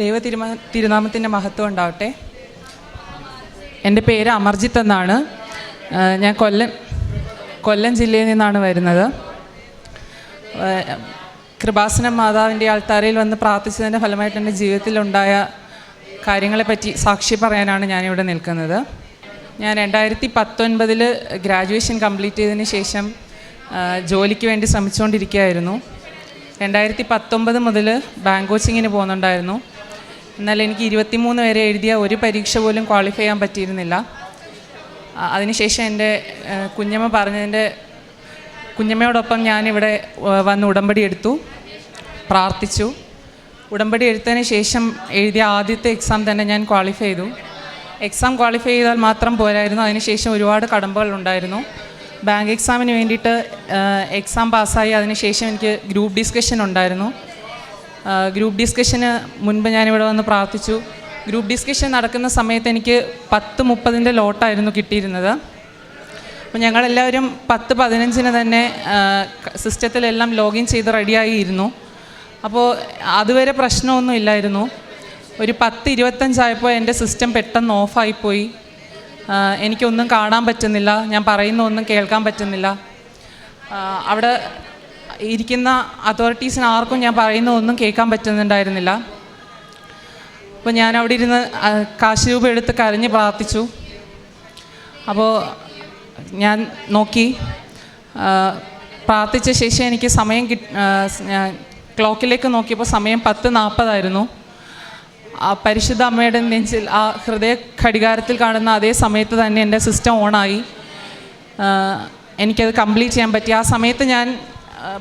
ദൈവ തിരുമ തിരുനാമത്തിന്റെ മഹത്വം ഉണ്ടാവട്ടെ. എന്റെ പേര് അമർജിത്ത് എന്നാണ്. ഞാൻ കൊല്ലം കൊല്ലം ജില്ലയിൽ നിന്നാണ് വരുന്നത്. കൃപാസന മാതാവിന്റെ ആൾത്താരയിൽ വന്ന് പ്രാർത്ഥിച്ചതിന്റെ ഫലമായിട്ട് എന്റെ ജീവിതത്തിലുണ്ടായ കാര്യങ്ങളെപ്പറ്റി സാക്ഷി പറയാനാണ് ഞാനിവിടെ നിൽക്കുന്നത്. ഞാൻ രണ്ടായിരത്തി പത്തൊൻപതിൽ ഗ്രാജുവേഷൻ കംപ്ലീറ്റ് ചെയ്തതിന് ശേഷം ജോലിക്ക് വേണ്ടി ശ്രമിച്ചുകൊണ്ടിരിക്കുകയായിരുന്നു. രണ്ടായിരത്തി പത്തൊമ്പത് മുതൽ ബാങ്ക് കോച്ചിങ്ങിന് പോകുന്നുണ്ടായിരുന്നു. എന്നാൽ എനിക്ക് ഇരുപത്തിമൂന്ന് വരെ എഴുതിയ ഒരു പരീക്ഷ പോലും ക്വാളിഫൈ ചെയ്യാൻ പറ്റിയിരുന്നില്ല. അതിനുശേഷം എന്റെ കുഞ്ഞമ്മ പറഞ്ഞതിന്റെ കുഞ്ഞമ്മയോടൊപ്പം ഞാനിവിടെ വന്ന് ഉടമ്പടി എടുത്തു പ്രാർത്ഥിച്ചു. ഉടമ്പടി എടുത്തതിന് ശേഷം എഴുതിയ ആദ്യത്തെ എക്സാം തന്നെ ഞാൻ ക്വാളിഫൈ ചെയ്തു. എക്സാം ക്വാളിഫൈ ചെയ്താൽ മാത്രം പോരായിരുന്നു. അതിനുശേഷം ഒരുപാട് കടമ്പകൾ ഉണ്ടായിരുന്നു. ബാങ്ക് എക്സാമിന് വേണ്ടിയിട്ട് എക്സാം പാസ്സായി അതിനുശേഷം എനിക്ക് ഗ്രൂപ്പ് ഡിസ്കഷൻ ഉണ്ടായിരുന്നു. ഗ്രൂപ്പ് ഡിസ്കഷന് മുൻപ് ഞാനിവിടെ വന്ന് പ്രാർത്ഥിച്ചു. ഗ്രൂപ്പ് ഡിസ്കഷൻ നടക്കുന്ന സമയത്ത് എനിക്ക് പത്ത് മുപ്പതിന്റെ ലോട്ടായിരുന്നു കിട്ടിയിരുന്നത്. അപ്പോൾ ഞങ്ങളെല്ലാവരും പത്ത് പതിനഞ്ചിന് തന്നെ സിസ്റ്റത്തിലെല്ലാം ലോഗിൻ ചെയ്ത് റെഡിയായി ഇരുന്നു അപ്പോൾ അതുവരെ പ്രശ്നമൊന്നും ഇല്ലായിരുന്നു. ഒരു പത്ത് ഇരുപത്തഞ്ചായപ്പോൾ എന്റെ സിസ്റ്റം പെട്ടെന്ന് ഓഫായിപ്പോയി. എനിക്കൊന്നും കാണാൻ പറ്റുന്നില്ല. ഞാൻ പറയുന്ന ഒന്നും കേൾക്കാൻ പറ്റുന്നില്ല. അവിടെ ഇരിക്കുന്ന അതോറിറ്റീസിന് ആർക്കും ഞാൻ പറയുന്ന ഒന്നും കേൾക്കാൻ പറ്റുന്നുണ്ടായിരുന്നില്ല. അപ്പോൾ ഞാൻ അവിടെ ഇരുന്ന് കാശ് രൂപ എടുത്ത് കരഞ്ഞ് പ്രാർത്ഥിച്ചു. അപ്പോൾ ഞാൻ നോക്കി. പ്രാർത്ഥിച്ച ശേഷം എനിക്ക് സമയം കി ഞാൻ ക്ലോക്കിലേക്ക് നോക്കിയപ്പോൾ സമയം പത്ത് നാൽപ്പതായിരുന്നു ആ പരിശുദ്ധ അമ്മയുടെ നെഞ്ചിൽ ആ ഹൃദയ ഘടികാരത്തിൽ കാണുന്ന അതേ സമയത്ത് തന്നെ എന്റെ സിസ്റ്റം ഓണായി എനിക്കത് കംപ്ലീറ്റ് ചെയ്യാൻ പറ്റി. ആ സമയത്ത് ഞാൻ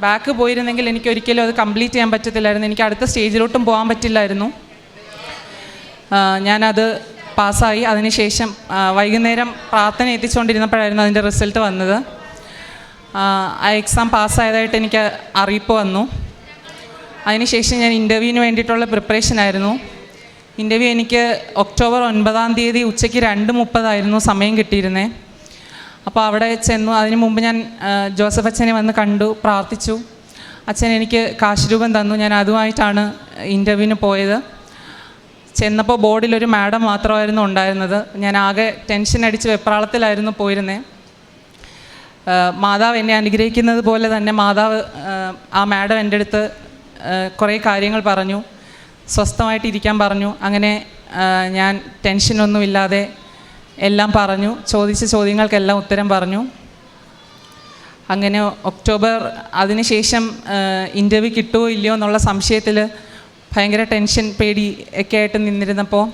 ബാക്ക് പോയിരുന്നെങ്കിൽ എനിക്ക് ഒരിക്കലും അത് കംപ്ലീറ്റ് ചെയ്യാൻ പറ്റത്തില്ലായിരുന്നു. എനിക്ക് അടുത്ത സ്റ്റേജിലോട്ടും പോകാൻ പറ്റില്ലായിരുന്നു. ഞാനത് പാസ്സായി. അതിനുശേഷം വൈകുന്നേരം പ്രാർത്ഥന എത്തിച്ചുകൊണ്ടിരുന്നപ്പോഴായിരുന്നു അതിന്റെ റിസൾട്ട് വന്നത്. ആ, എക്സാം പാസ്സായതായിട്ട് എനിക്ക് അറിയിപ്പ് വന്നു. അതിനുശേഷം ഞാൻ ഇന്റർവ്യൂവിന് വേണ്ടിയിട്ടുള്ള പ്രിപ്പറേഷൻ ആയിരുന്നു. ഇന്റർവ്യൂ എനിക്ക് ഒക്ടോബർ ഒൻപതാം തീയതി ഉച്ചയ്ക്ക് രണ്ട് മുപ്പതായിരുന്നു സമയം കിട്ടിയിരുന്നത് അപ്പോൾ അവിടെ ചെന്നു. അതിന് മുമ്പ് ഞാൻ ജോസഫ് അച്ഛനെ വന്ന് കണ്ടു പ്രാർത്ഥിച്ചു. അച്ഛൻ എനിക്ക് കാശ് രൂപം തന്നു. ഞാൻ അതുമായിട്ടാണ് ഇന്റർവ്യൂവിന് പോയത്. ചെന്നപ്പോൾ ബോർഡിൽ ഒരു മാഡം മാത്രമായിരുന്നു ഉണ്ടായിരുന്നത്. ഞാൻ ആകെ ടെൻഷൻ അടിച്ച് വെപ്രാളത്തിലായിരുന്നു പോയിരുന്നത് മാതാവ് എന്നെ അനുഗ്രഹിക്കുന്നത് പോലെ തന്നെ മാതാവ് ആ, മാഡം എന്റെ അടുത്ത് കുറേ കാര്യങ്ങൾ പറഞ്ഞു. സ്വസ്ഥമായിട്ടിരിക്കാൻ പറഞ്ഞു. അങ്ങനെ ഞാൻ ടെൻഷനൊന്നുമില്ലാതെ എല്ലാം പറഞ്ഞു. ചോദിച്ച ചോദ്യങ്ങൾക്കെല്ലാം ഉത്തരം പറഞ്ഞു. അങ്ങനെ ഒക്ടോബർ അതിനുശേഷം ഇന്റർവ്യൂ കിട്ടുമോ ഇല്ലയോ എന്നുള്ള സംശയത്തിൽ ഭയങ്കര ടെൻഷൻ പേടി ഒക്കെ ആയിട്ട് നിന്നിരുന്നപ്പോൾ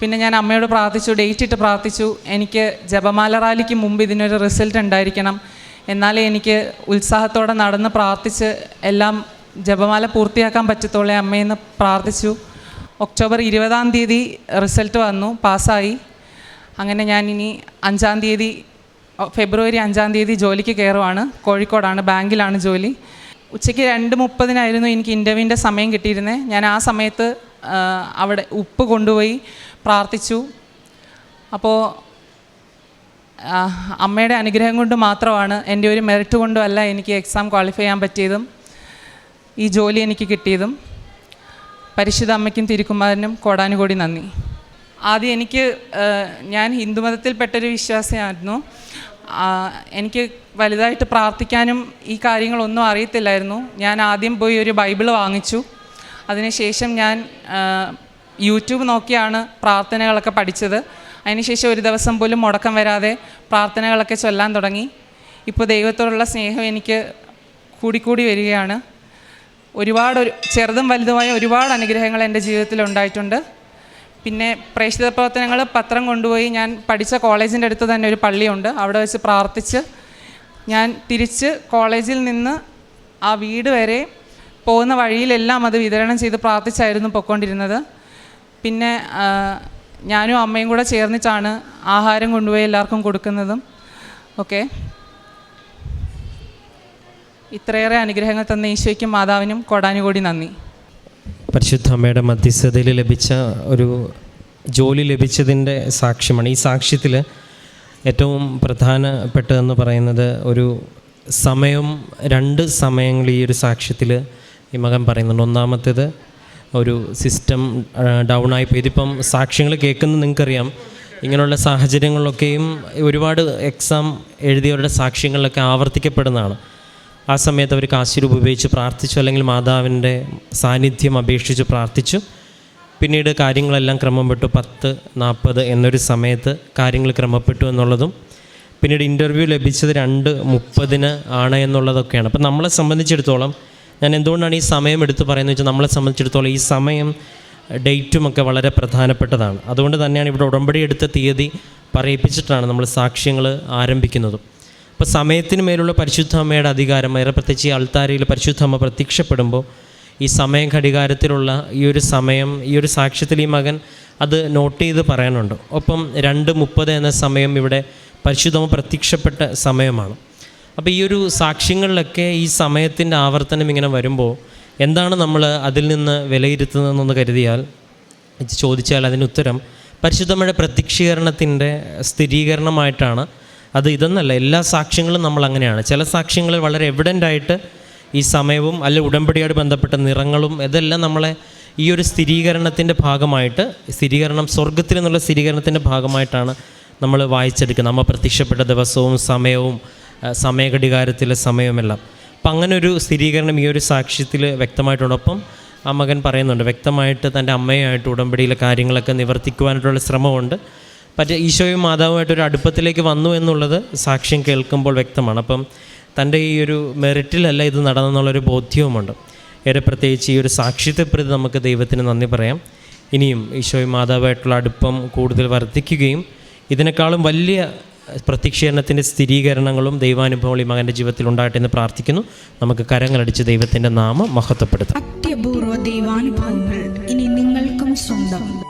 പിന്നെ ഞാൻ അമ്മയോട് പ്രാർത്ഥിച്ചു ഡേറ്റ് ഇട്ട് പ്രാർത്ഥിച്ചു. എനിക്ക് ജപമാല റാലിക്ക് മുമ്പ് ഇതിനൊരു റിസൾട്ട് ഉണ്ടായിരിക്കണം. എന്നാലേ എനിക്ക് ഉത്സാഹത്തോടെ നടന്ന് പ്രാർത്ഥിച്ച് എല്ലാം ജപമാല പൂർത്തിയാക്കാൻ പറ്റത്തുള്ളേ അമ്മയെന്ന് പ്രാർത്ഥിച്ചു. ഒക്ടോബർ ഇരുപതാം തീയതി റിസൾട്ട് വന്നു പാസ്സായി. അങ്ങനെ ഞാൻ ഇനി അഞ്ചാം തീയതി ഫെബ്രുവരി അഞ്ചാം തീയതി ജോലിക്ക് കയറുവാണ്. കോഴിക്കോടാണ് ബാങ്കിലാണ് ജോലി. ഉച്ചയ്ക്ക് രണ്ട് മുപ്പതിനായിരുന്നു എനിക്ക് ഇന്റർവ്യൂവിന്റെ സമയം കിട്ടിയിരുന്നത് ഞാൻ ആ സമയത്ത് അവിടെ ഉപ്പ് കൊണ്ടുപോയി പ്രാർത്ഥിച്ചു. അപ്പോൾ അമ്മയുടെ അനുഗ്രഹം കൊണ്ട് മാത്രമാണ് എന്റെ ഒരു മെറിറ്റ് കൊണ്ടും അല്ല എനിക്ക് എക്സാം ക്വാളിഫൈ ചെയ്യാൻ പറ്റിയതും ഈ ജോലി എനിക്ക് കിട്ടിയതും. പരിശുദ്ധ അമ്മയ്ക്കും തിരുക്കുമാരനും കോടാനുകോടി നന്ദി. ആദ്യം എനിക്ക് ഞാൻ ഹിന്ദുമതത്തിൽപ്പെട്ടൊരു വിശ്വാസിയായിരുന്നു. എനിക്ക് വലുതായിട്ട് പ്രാർത്ഥിക്കാനും ഈ കാര്യങ്ങളൊന്നും അറിയത്തില്ലായിരുന്നു. ഞാൻ ആദ്യം പോയി ഒരു ബൈബിൾ വാങ്ങിച്ചു. അതിനുശേഷം ഞാൻ യൂട്യൂബ് നോക്കിയാണ് പ്രാർത്ഥനകളൊക്കെ പഠിച്ചത്. അതിനുശേഷം ഒരു ദിവസം പോലും മുടക്കം വരാതെ പ്രാർത്ഥനകളൊക്കെ ചൊല്ലാൻ തുടങ്ങി. ഇപ്പോൾ ദൈവത്തോടുള്ള സ്നേഹം എനിക്ക് കൂടിക്കൂടി വരികയാണ്. ഒരുപാട് ഒരു ചെറുതും വലുതുമായ ഒരുപാട് അനുഗ്രഹങ്ങൾ എന്റെ ജീവിതത്തിൽ ഉണ്ടായിട്ടുണ്ട്. പിന്നെ പ്രേക്ഷിത പ്രവർത്തനങ്ങൾ പത്രം കൊണ്ടുപോയി ഞാൻ പഠിച്ച കോളേജിന്റെ അടുത്ത് തന്നെ ഒരു പള്ളിയുണ്ട്. അവിടെ വെച്ച് പ്രാർത്ഥിച്ച് ഞാൻ തിരിച്ച് കോളേജിൽ നിന്ന് ആ വീട് വരെ പോകുന്ന വഴിയിലെല്ലാം അത് വിതരണം ചെയ്ത് പ്രാർത്ഥിച്ചായിരുന്നു പൊയ്ക്കൊണ്ടിരുന്നത്. പിന്നെ ഞാനും അമ്മയും കൂടെ ചേർന്നിട്ടാണ് ആഹാരം കൊണ്ടുപോയി എല്ലാവർക്കും കൊടുക്കുന്നതും. ഓക്കെ. ഇത്രയേറെ അനുഗ്രഹങ്ങൾ തന്ന ഈശോയ്ക്കും മാതാവിനും കൊടാനുകൂടി നന്ദി. പരിശുദ്ധ അമ്മയുടെ മധ്യസ്ഥതയിൽ ലഭിച്ച ഒരു ജോലി ലഭിച്ചതിന്റെ സാക്ഷ്യമാണ്. ഈ സാക്ഷ്യത്തിൽ ഏറ്റവും പ്രധാനപ്പെട്ടതെന്ന് പറയുന്നത് ഒരു സമയം രണ്ട് സമയങ്ങൾ ഈ ഒരു സാക്ഷ്യത്തിൽ ഈ മകൻ പറയുന്നുണ്ട്. ഒന്നാമത്തേത് ഒരു സിസ്റ്റം ഡൗൺ ആയിപ്പോയി ഇതിപ്പം സാക്ഷ്യങ്ങൾ കേൾക്കുന്നത് നിങ്ങൾക്കറിയാം. ഇങ്ങനെയുള്ള സാഹചര്യങ്ങളിലൊക്കെയും ഒരുപാട് എക്സാം എഴുതിയവരുടെ സാക്ഷ്യങ്ങളിലൊക്കെ ആവർത്തിക്കപ്പെടുന്നതാണ്. ആ സമയത്ത് അവർ ആശീർവ് ഉപയോഗിച്ച് പ്രാർത്ഥിച്ചു അല്ലെങ്കിൽ മാതാവിന്റെ സാന്നിധ്യം അപേക്ഷിച്ച് പ്രാർത്ഥിച്ചു. പിന്നീട് കാര്യങ്ങളെല്ലാം ക്രമപ്പെട്ടു പത്ത് നാൽപ്പത് എന്നൊരു സമയത്ത് കാര്യങ്ങൾ ക്രമപ്പെട്ടു എന്നുള്ളതും പിന്നീട് ഇന്റർവ്യൂ ലഭിച്ചത് രണ്ട് മുപ്പതിന് ആണ് എന്നുള്ളതൊക്കെയാണ്. അപ്പം നമ്മളെ സംബന്ധിച്ചിടത്തോളം ഞാൻ എന്തുകൊണ്ടാണ് ഈ സമയം എടുത്ത് പറയുന്നത് വെച്ചാൽ നമ്മളെ സംബന്ധിച്ചിടത്തോളം ഈ സമയം ഡേറ്റും ഒക്കെ വളരെ പ്രധാനപ്പെട്ടതാണ്. അതുകൊണ്ട് തന്നെയാണ് ഇവിടെ ഉടമ്പടി എടുത്ത തീയതി പറയിപ്പിച്ചിട്ടാണ് നമ്മൾ സാക്ഷ്യങ്ങൾ ആരംഭിക്കുന്നതും. അപ്പോൾ സമയത്തിന് മേലുള്ള പരിശുദ്ധ അമ്മയുടെ അധികാരം ഏറെ പ്രത്യേകിച്ച് ഈ അൾത്താരയിൽ പരിശുദ്ധ അമ്മ പ്രത്യക്ഷപ്പെടുമ്പോൾ ഈ സമയം ഘടികാരത്തിലുള്ള ഈ ഒരു സമയം ഈ ഒരു സാക്ഷ്യത്തിൽ ഈ മകൻ അത് നോട്ട് ചെയ്ത് പറയാനുണ്ട്. ഒപ്പം രണ്ട് മുപ്പത് എന്ന സമയം ഇവിടെ പരിശുദ്ധമ പ്രത്യക്ഷപ്പെട്ട സമയമാണ്. അപ്പോൾ ഈ ഒരു സാക്ഷ്യങ്ങളിലൊക്കെ ഈ സമയത്തിന്റെ ആവർത്തനം ഇങ്ങനെ വരുമ്പോൾ എന്താണ് നമ്മൾ അതിൽ നിന്ന് വിലയിരുത്തുന്നതെന്നൊന്ന് കരുതിയാൽ ചോദിച്ചാൽ അതിന് ഉത്തരം പരിശുദ്ധമ്മയുടെ പ്രത്യക്ഷീകരണത്തിന്റെ സ്ഥിരീകരണമായിട്ടാണ് അത് ഇതെന്നല്ല എല്ലാ സാക്ഷ്യങ്ങളും നമ്മൾ അങ്ങനെയാണ് ചില സാക്ഷ്യങ്ങൾ വളരെ എവിഡന്റ് ആയിട്ട് ഈ സമയവും അല്ല ഉടമ്പടിയോട് ബന്ധപ്പെട്ട നിറങ്ങളും ഇതെല്ലാം നമ്മളെ ഈ ഒരു സ്ഥിരീകരണത്തിന്റെ ഭാഗമായിട്ട് സ്ഥിരീകരണം സ്വർഗത്തിൽ നിന്നുള്ള സ്ഥിരീകരണത്തിന്റെ ഭാഗമായിട്ടാണ് നമ്മൾ വായിച്ചെടുക്കുന്നത്. നമ്മൾ പ്രത്യക്ഷപ്പെട്ട ദിവസവും സമയവും സമയഘടികാരത്തിലെ സമയവുമെല്ലാം. അപ്പം അങ്ങനെ ഒരു സ്ഥിരീകരണം ഈ ഒരു സാക്ഷ്യത്തിൽ വ്യക്തമായിട്ടുണ്ട് ഒപ്പം ആ മകൻ പറയുന്നുണ്ട്. വ്യക്തമായിട്ട് തന്റെ അമ്മയായിട്ട് ഉടമ്പടിയിലെ കാര്യങ്ങളൊക്കെ നിവർത്തിക്കുവാനായിട്ടുള്ള ശ്രമമുണ്ട്. പക്ഷേ ഈശോയും മാതാവുമായിട്ട് ഒരു അടുപ്പത്തിലേക്ക് വന്നു എന്നുള്ളത് സാക്ഷ്യം കേൾക്കുമ്പോൾ വ്യക്തമാണ്. അപ്പം തന്റെ ഈ ഒരു മെറിറ്റിലല്ല ഇത് നടന്നെന്നുള്ളൊരു ബോധ്യവുമുണ്ട്. ഏറെ പ്രത്യേകിച്ച് ഈ ഒരു സാക്ഷ്യത്തെ പ്രതി നമുക്ക് ദൈവത്തിന് നന്ദി പറയാം. ഇനിയും ഈശോയും മാതാവുമായിട്ടുള്ള അടുപ്പം കൂടുതൽ വർദ്ധിക്കുകയും ഇതിനേക്കാളും വലിയ പ്രത്യക്ഷീകരണത്തിന്റെ സ്ഥിരീകരണങ്ങളും ദൈവാനുഭവങ്ങളും ഈ മകന്റെ ജീവിതത്തിൽ ഉണ്ടായിട്ടെന്ന് പ്രാർത്ഥിക്കുന്നു. നമുക്ക് കരങ്ങളടിച്ച് ദൈവത്തിന്റെ നാമം മഹത്വപ്പെടുത്താം. അത്യപൂർവ ദൈവാനുഭവങ്ങൾ ഇനി നിങ്ങൾക്കും സ്വന്തം.